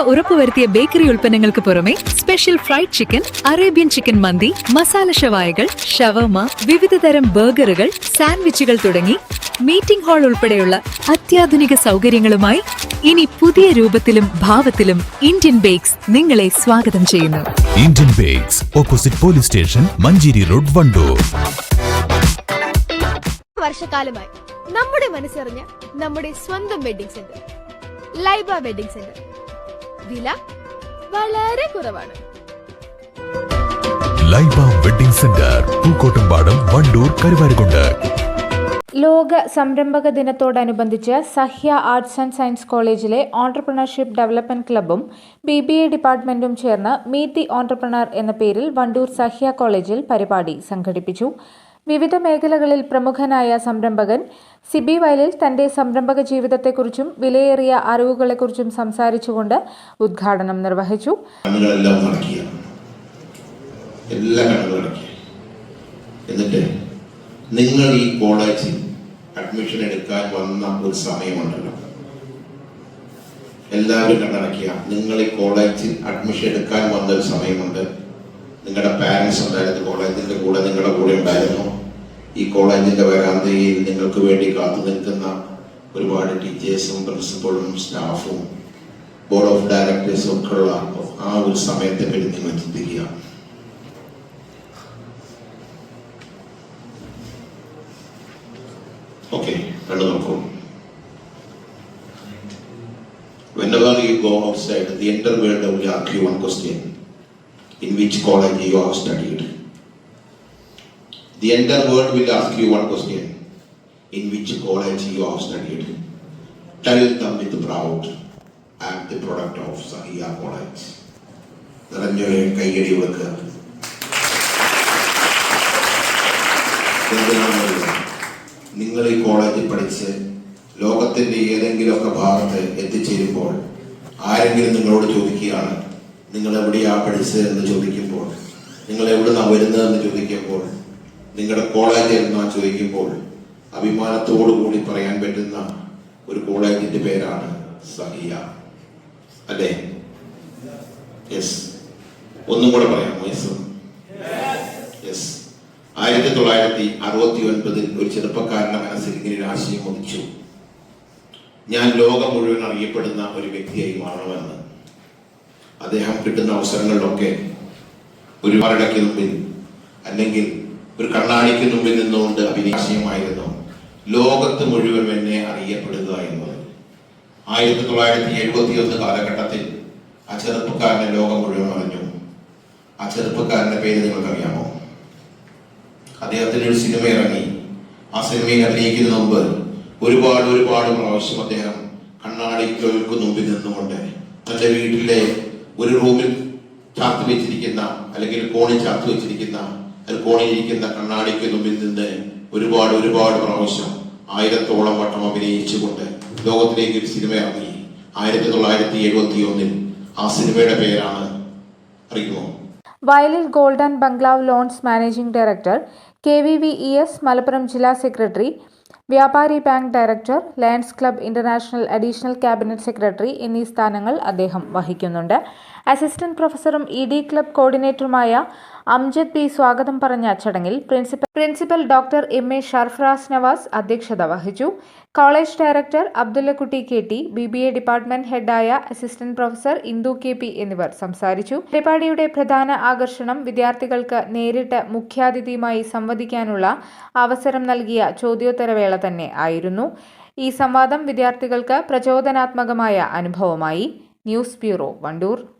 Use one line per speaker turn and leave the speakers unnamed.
ഉറപ്പുവരുത്തിയ ബേക്കറി ഉൽപ്പന്നങ്ങൾക്ക് പുറമെ special fried chicken Arabian chicken മന്തി മസാല ഷവായകൾ ഷവർമ വിവിധ തരം ബർഗറുകൾ സാൻഡ്വിച്ചുകൾ തുടങ്ങി മീറ്റിംഗ് ഹാൾ ഉൾപ്പെടെയുള്ള അത്യാധുനിക സൗകര്യങ്ങളുമായി ഇനി പുതിയ രൂപത്തിലും ഭാവത്തിലും ഇന്ത്യൻ ബേക്സ് നിങ്ങളെ സ്വാഗതം ചെയ്യുന്നു.
Indian bakes opposite police station Manjeri road Wandoor.
വർഷക്കാലമായി നമ്മുടെ മനസ്സറിഞ്ഞ നമ്മുടെ സ്വന്തം wedding centre Laiba wedding centre. വില വളരെ കുറവാണ്.
Laiba wedding centre Pookkottumpadam Wandoor Karuvarakundu.
ലോക സംരംഭക ദിനത്തോടനുബന്ധിച്ച് സഹ്യ ആർട്സ് ആൻഡ് സയൻസ് കോളേജിലെ ഓൺടർപ്രണർഷിപ്പ് ഡെവലപ്മെന്റ് ക്ലബ്ബും ബി ബി എ ഡിപ്പാർട്ട്മെന്റും ചേർന്ന് മീറ്റ് ദി ഓൺടർപ്രണർ എന്ന പേരിൽ വണ്ടൂർ സഹ്യ കോളേജിൽ പരിപാടി സംഘടിപ്പിച്ചു. വിവിധ മേഖലകളിൽ പ്രമുഖനായ സംരംഭകൻ സിബി വയലിൽ തന്റെ സംരംഭക ജീവിതത്തെക്കുറിച്ചും വിലയേറിയ അറിവുകളെക്കുറിച്ചും സംസാരിച്ചുകൊണ്ട് ഉദ്ഘാടനം നിർവഹിച്ചു.
എന്നിട്ട് നിങ്ങൾ ഈ കോളേജിൽ അഡ്മിഷൻ എടുക്കാൻ വന്ന ഒരു സമയമുണ്ടല്ലോ. എല്ലാവരും കണ്ടടക്കിയ നിങ്ങൾ ഈ കോളേജിൽ അഡ്മിഷൻ എടുക്കാൻ വന്ന ഒരു സമയമുണ്ട്. നിങ്ങളുടെ പാരൻസ് ഉണ്ടായിരുന്നു കോളേജിന്റെ കൂടെ നിങ്ങളുടെ കൂടെ ഉണ്ടായിരുന്നു. ഈ കോളേജിന്റെ വരാന്തയിൽ നിങ്ങൾക്ക് വേണ്ടി കാത്തു നിൽക്കുന്ന ഒരുപാട് ടീച്ചേഴ്സും പ്രിൻസിപ്പളും സ്റ്റാഫും ബോർഡ് ഓഫ് ഡയറക്ടേഴ്സും ഒക്കെ ഉള്ള ആ ഒരു സമയത്തെ പറ്റി നിങ്ങൾ ചിന്തിക്കുക ഓക്കെ കണ്ടു നോക്കൂ Whenever you go outside, the entire world will ask you one question. In which college you have studied? The entire world will ask you one question. In which college you have studied? Tell them with proud. I am the product of Sahia College. നിറഞ്ഞൊരു കൈയടി കൊടുക്കുക നിങ്ങൾ ഈ കോളേജിൽ പഠിച്ച് ലോകത്തിന്റെ ഏതെങ്കിലുമൊക്കെ ഭാഗത്ത് എത്തിച്ചേരുമ്പോൾ ആരെങ്കിലും നിങ്ങളോട് ചോദിക്കുകയാണ് നിങ്ങൾ എവിടെയാ പഠിച്ചത് എന്ന് ചോദിക്കുമ്പോൾ നിങ്ങൾ എവിടുന്നാ വരുന്നതെന്ന് ചോദിക്കുമ്പോൾ നിങ്ങളുടെ കോളേജ് എന്നാ ചോദിക്കുമ്പോൾ അഭിമാനത്തോടു കൂടി പറയാൻ പറ്റുന്ന ഒരു കോളേജിന്റെ പേരാണ് സഹിയ. അല്ലേ? യെസ് ഒന്നും കൂടെ പറയാമോ യെസ് യെസ് ആയിരത്തി തൊള്ളായിരത്തി അറുപത്തി ഒൻപതിൽ ഒരു ചെറുപ്പക്കാരന്റെ മനസ്സിൽ ഇങ്ങനെ ഒരു ആശയം ഉദിച്ചു. ഞാൻ ലോകം മുഴുവൻ അറിയപ്പെടുന്ന ഒരു വ്യക്തിയായി മാറണമെന്ന്. അദ്ദേഹം കിട്ടുന്ന അവസരങ്ങളിലൊക്കെ ഒരു മരടയ്ക്ക് മുമ്പിൽ അല്ലെങ്കിൽ ഒരു കണ്ണാടിക്ക് മുമ്പിൽ നിന്നുകൊണ്ട് അഭിനയമായിരുന്നു ലോകത്ത് മുഴുവൻ എന്നെ അറിയപ്പെടുക എന്നുള്ളത് ആയിരത്തി തൊള്ളായിരത്തി എഴുപത്തി ഒന്ന് കാലഘട്ടത്തിൽ ആ ചെറുപ്പക്കാരനെ ലോകം മുഴുവൻ അറിഞ്ഞു. ആ ചെറുപ്പക്കാരന്റെ പേര് നിങ്ങൾക്കറിയാമോ? അദ്ദേഹത്തിന് ഒരു സിനിമ ഇറങ്ങി. ആ സിനിമയിൽ അഭിനയിക്കുന്നതിന് മുമ്പ് ഒരുപാട് ഒരുപാട് പ്രാവശ്യം അദ്ദേഹം കണ്ണാടികൾക്ക് മുമ്പിൽ നിന്നുകൊണ്ട് തന്റെ വീട്ടിലെ ഒരു റൂമിൽ ചാർത്ത് വെച്ചിരിക്കുന്ന അല്ലെങ്കിൽ കോണിൽ ചാർത്ത് വെച്ചിരിക്കുന്ന അല്ലെങ്കിൽ കോണിലിരിക്കുന്ന കണ്ണാടിക്ക് മുമ്പിൽ നിന്ന് ഒരുപാട് ഒരുപാട് പ്രാവശ്യം ആയിരത്തോളം വട്ടം അഭിനയിച്ചുകൊണ്ട് ലോകത്തിലേക്ക് ഒരു സിനിമ ഇറങ്ങി. ആയിരത്തി തൊള്ളായിരത്തി എഴുപത്തി ഒന്നിൽ ആ സിനിമയുടെ പേരാണ് അറിയുമോ?
വയലിൽ golden bungalow lawns managing director K V V E S Malappuram ജില്ലാ സെക്രട്ടറി വ്യാപാരി bank director lions club international additional cabinet secretary എന്നീ സ്ഥാനങ്ങൾ അദ്ദേഹം വഹിക്കുന്നുണ്ട്. അസിസ്റ്റന്റ് പ്രൊഫസറും ഇ ഡി ക്ലബ് കോർഡിനേറ്ററുമായ അംജദ് പി സ്വാഗതം പറഞ്ഞ ചടങ്ങിൽ principal principal doctor M A Sharfaraz Nawas അധ്യക്ഷത വഹിച്ചു. College director Abdullakutty K T B B A department ഹെഡായ assistant professor Indu K P എന്നിവർ സംസാരിച്ചു. പരിപാടിയുടെ പ്രധാന ആകർഷണം വിദ്യാർത്ഥികൾക്ക് നേരിട്ട് മുഖ്യാതിഥിയുമായി സംവദിക്കാനുള്ള അവസരം നൽകിയ ചോദ്യോത്തരവേള തന്നെ ആയിരുന്നു. ഈ സംവാദം വിദ്യാർത്ഥികൾക്ക് പ്രചോദനാത്മകമായ അനുഭവമായി. News bureau Wandoor.